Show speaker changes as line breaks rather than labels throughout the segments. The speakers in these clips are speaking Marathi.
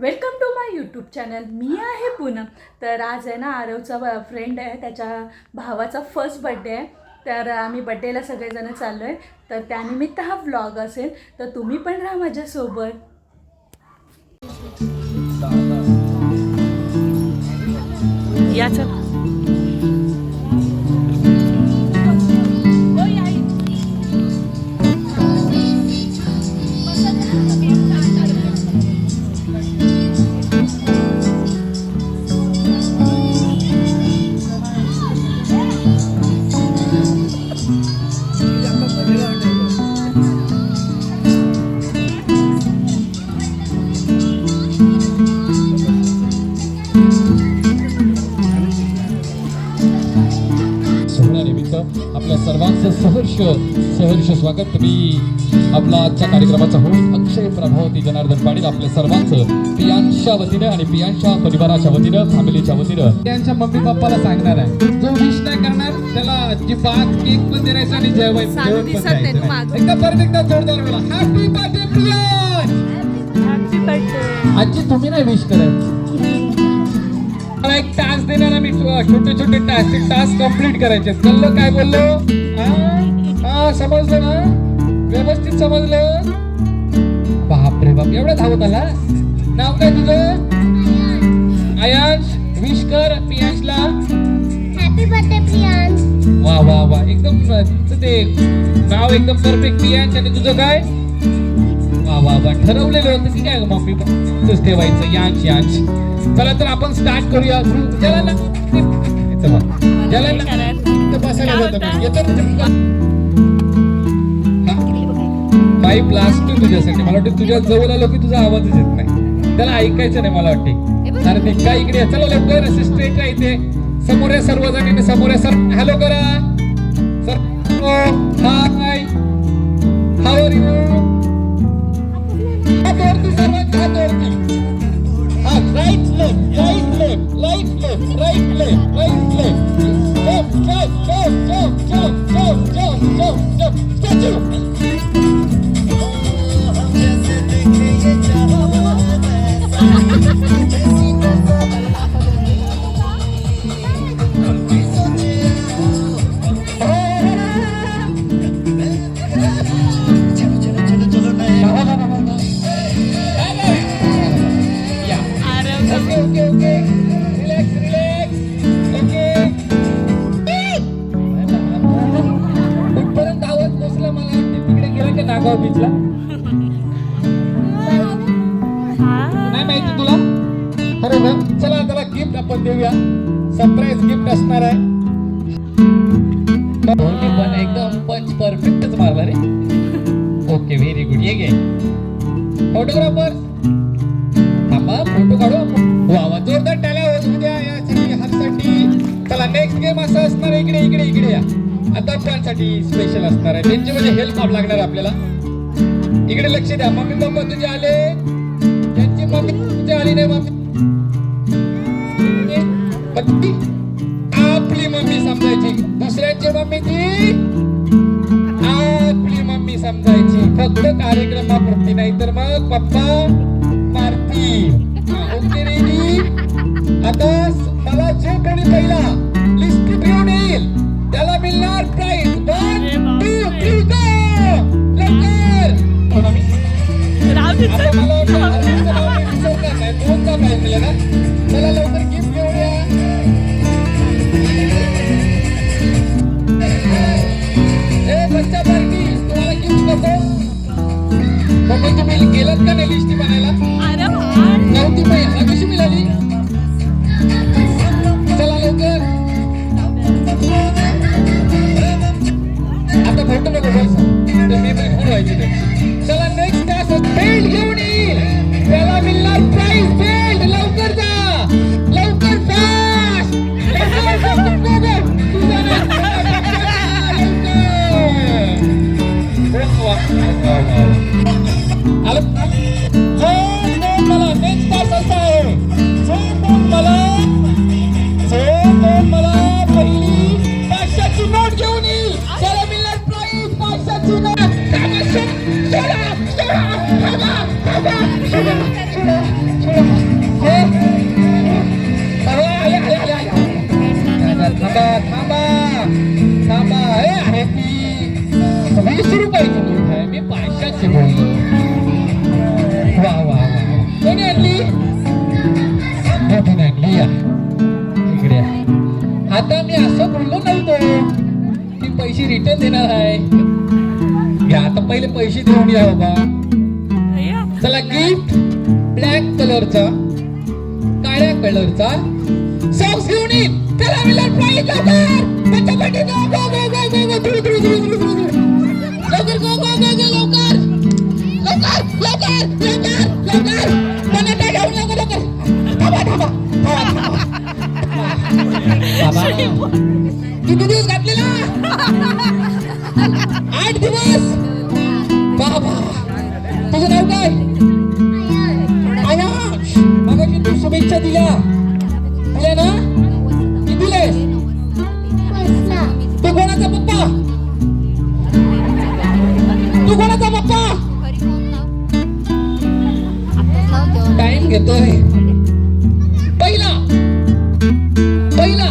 Welcome to my YouTube channel मी आहे पूनम. तर आज आहे ना आरवचा फ्रेंड आहे. त्याच्या भावाचा फर्स्ट बड्डे आहे. तर आम्ही बड्डेला सगळेजण चाललो आहे तर त्यानिमित्त हा व्लॉग असेल. तर तुम्ही पण राहा माझ्यासोबत. या
आपल्या सर्वांचं सहर्ष सहर्ष स्वागत. मी आपला आजच्या कार्यक्रमाचा होईल अक्षय प्रभावती जनार्दन पाटील आपल्या सर्वांचं पियांच्या वतीनं आणि पियांच्या परिवाराच्या वतीनं फॅमिलीच्या वतीनं.
त्यांच्या मम्मी पप्पाला सांगणार आहे. जो विश नाही करणार त्याला अजिबात केक पण आणि द्यायचं नाही.
मागं.
एकदा परत एकदा जोरदार बोला. Happy birthday Priyan!
Happy birthday
आजी तुम्ही नाही विश करत. मला एक टास्क देणार ना मी. छोटे छोटे टास्क ते टास्क कंप्लीट करायचे कळलं काय बोललो? हा? हा समजलं ना? व्यवस्थित समजलं? बापरे बाप एवढं धावत आला? नाव काय तुझं? आयांश विश कर पियांशला
हॅपी बर्थडे प्रियांश.
वा वा वा एकदम ते नाव एकदम परफेक्ट पियांश आणि तुझं काय? वा वा वा. ठरवलेलं होतं की काय मम्मी तसंच ठेवायचं यांच यांच चला तर आपण स्टार्ट करूया त्याला ना. चला. ना. बसायला माई ब्लास्ट तुझ्यासाठी. मला वाटतं तुझ्या जवळ आलो की तुझा आवाजच येत नाही. त्याला ऐकायचं नाही मला वाटते. अरे काय इकडे. चला लवकर. असे स्ट्रेट आहे समोर या सर्व जणांनी समोर या सर. हॅलो करा. Sir. Hi how are you Right left, right left, right left, right left, right left. Jump, jump, jump, jump, jump, jump, jump, jump, jump, jump. Nagaon बीचला. नाही माहिती तुला? अरे वा चला त्याला गिफ्ट आपण देऊया. सरप्राईज गिफ्ट असणार आहे. पण एकदम पंच परफेक्टच मारला रे. ओके व्हेरी गुड ये घे. फोटोग्राफर थांबा फोटो काढू आपण. वा वा जोरदार टाळ्या होत उद्या यासाठी हारसाठी चला नेक्स्ट गेम असं असणार आहे. इकडे इकडे इकडे या. आता साठी स्पेशल असणार आहे. त्यांची म्हणजे हेल्प लागणार आहे आपल्याला. इकडे लक्ष द्या. मम्मी पप्पा तुझे आले. त्यांची मम्मी तुझे आली नाही मम्मी म्हणजे आपली मम्मी समजायची. दुसऱ्यांची मम्मी ती आपली मम्मी समजायची. फक्त कार्यक्रमापुरती नाही तर मग पप्पा मी बोललो वा वा वा वा. कोणी आणली मोठीने आणली या इकडे या. आता मी असं बोललो नव्हतो की पैसे रिटर्न देणार आहे या आता पहिले पैसे देऊन या बाबा चला गिफ्ट ब्लॅक कलरचा काळ्या कलरचा सॉक्स घेऊन येईन त्याला मिळाल प्राईज लवकर त्याच्यासाठी गो गो गो गो गो गो लवकर लवकर लवकर लवकर मला त्या घेऊन लवकर लवकर थांबा थांबा थांबा, थांबा. बाबा, किती दिवस घातलेला आठ दिवस बाबा तुझं नाव काय आयाश मगाशी तू शुभेच्छा दिल्या दिल्या ना किती दिलेस तू कोणाचा पप्पा तू कोणाचा शब्द आहे पहिला. पहिला.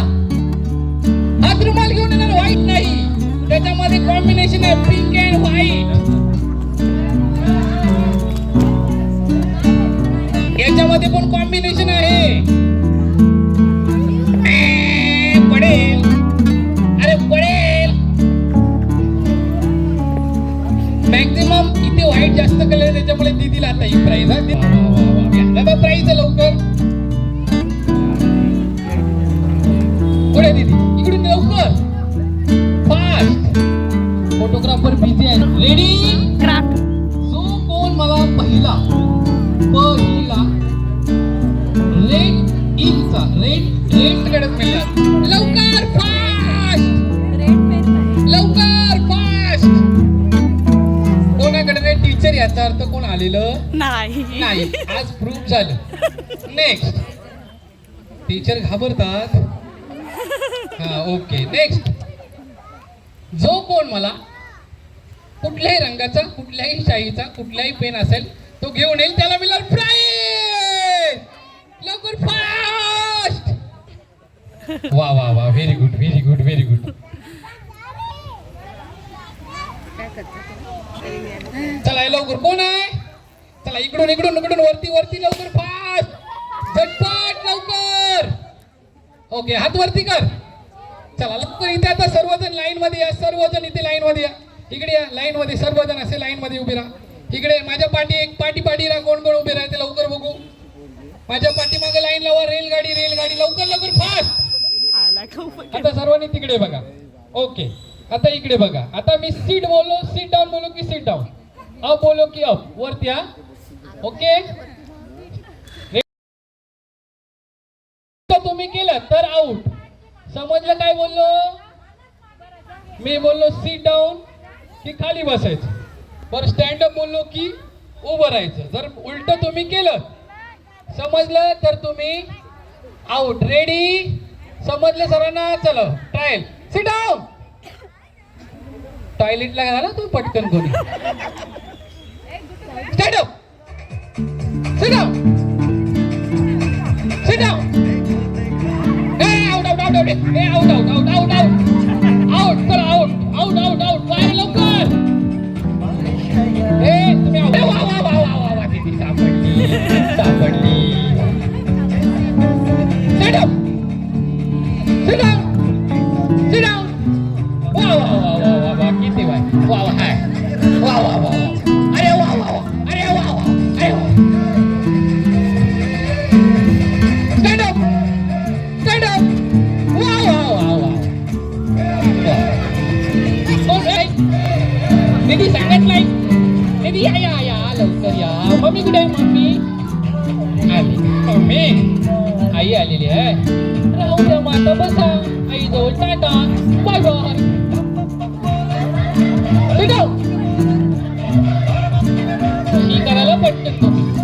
हात रुमाल घेऊन येणार व्हाईट नाही. त्याच्यामध्ये कॉम्बिनेशन आहे पिंक अँड व्हाईट याच्यामध्ये पण कॉम्बिनेशन आहे. पडेल. अरे पडेल. मॅक्झिमम इथे व्हाईट जास्त कलर त्याच्यामुळे दीदीला आता ही प्राइस पहिला रेड इंचा रेड रेडकडे मिळणार लवकर फास्ट लवकर फास्ट कोणाकडे टीचर याचा अर्थ कोण आलेलं?
नाही.
नाही. आज प्रूफ झालं. नेक्स्ट टीचर घाबरतात. हा ओके नेक्स्ट जो कोण मला कुठल्याही रंगाचा कुठल्याही शाईचा कुठलाही पेन असेल तो घेऊन येईल त्याला मिळणार प्राईज लवकर फास्ट वा वा वा very good very good very good चला लवकर कोण आहे? चला इकडून इकडून इकडून वरती वरती लवकर फास्ट झटपट लवकर! ओके हात वरती कर. चला लवकर इथे आता सर्वजण लाईन मध्ये या सर्वजण इथे लाईन मध्ये या. इकडे या लाईन मध्ये सर्वजण असे लाईन मध्ये उभे राहा. इकडे माझ्या पाठी एक पाठी पाठी राहा कोण कोण उभे राहते लवकर बघू. माझ्या पाठीमागे लाईन लावा रेलगाडी रेलगाडी लवकर लवकर फास्ट आता सर्वांनी तिकडे बघा. ओके आता इकडे बघा. आता मी सीट बोललो सीट डाऊन बोललो की सीट डाऊन अप बोललो की अप वरती हा? ओके तुम्ही केलं तर आउट समजलं काय बोललो? मी बोललो सीट डाऊन की खाली बसायचं. बरं स्टँड अप बोललो की उभं राहायचं. जर उलट तुम्ही केलं समजलं तर तुम्ही आउट रेडी समजलं सरांना? चलो ट्रायल सिट डाऊन टॉयलेटला गेला तू पटकन कोणी. Stand up sit down sit down ए आउट आउट आउट आउट ए out out out out out out out out out out ए तुम्ही सापडली सापडली दीदी या या या लवकर या मम्मी कुठे मम्मी आली मम्मी आई आलेली आहे राहू द्या माता बसा आई जवळ टाटा बाय बाय ही करायला पटकन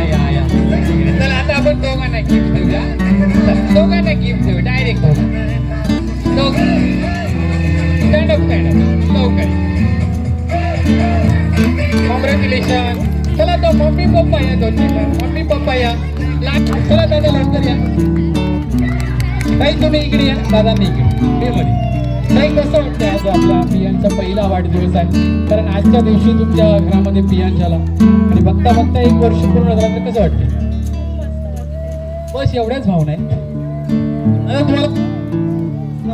चला आता आपण दोघांना गिफ्ट देऊया चला, दोघांना गिफ्ट देऊ डायरेक्ट दोघं स्टँड अप स्टँड अप लवकर चला मम्मी पप्पा या दोन्ही मम्मी पप्पा या ला- चला दादा लवकर या ताई तुम्ही इकडे या दादा मी इकडे मी मध्ये नाही कसं वाटतं आज आपला पियांचा पहिला वाढदिवस आहे. कारण आजच्या दिवशी तुमच्या घरामध्ये पियान झाला आणि बघता बघता एक वर्ष पूर्ण झालं तर कसं वाटतं बस एवढ्याच भावना आहे तुम्हाला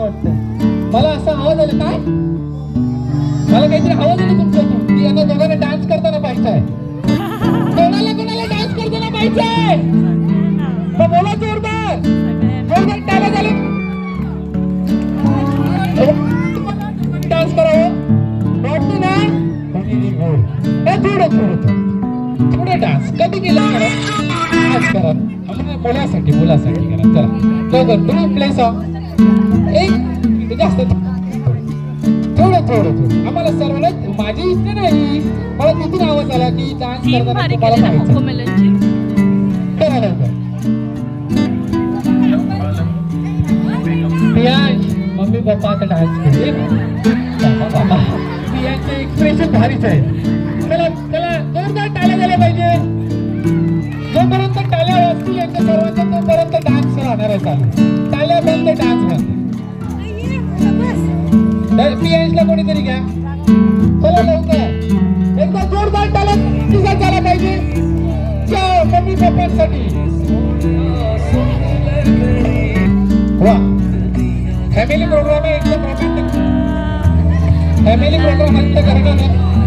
वाटतं मला असा आवाज आला काय? मला काहीतरी आवाज आला तुमच्या यांना दोघांना डान्स करताना पाहिजे आहे. कोणाला डान्स पाहिजे आहे मग बोला जोरदार. जोरदार टाळ्या झाले डान्स करावं हो. वाटतो ना? थोडं थोडं थोडं डान्स. कधी केला? मॅडम आज करा मुलासाठी मुलासाठी करा. चला. लवकर तुम्ही प्ले सॉन्ग एक जास्त. थोडं आम्हाला सर्वांना माझी इच्छा नाही. मला तिथून आवाज आला की डान्स
तीन
करताना तुम्हाला
केले
लवकर पियाश मम्मी पप्पा आता डान्स बाबा पियाचे एक्सप्रेशन भारीच आहे. चला चला जोरदार टाळ्या झाल्या पाहिजे. जोपर्यंत टाळ्या वाजतील यांच्या सर्वांच्या तोपर्यंत डान्स राहणार आहे चालू. टाळ्या बंद डान्स बंद. ला कोणीतरी घ्या. चला लवकर. एकदा जोरदार टाळत तिघा झाला पाहिजे. मम्मी पप्पांसाठी वा. फॅमिली प्रोग्राम आहे एकदम फॅमिली प्रोग्राम अंत करणार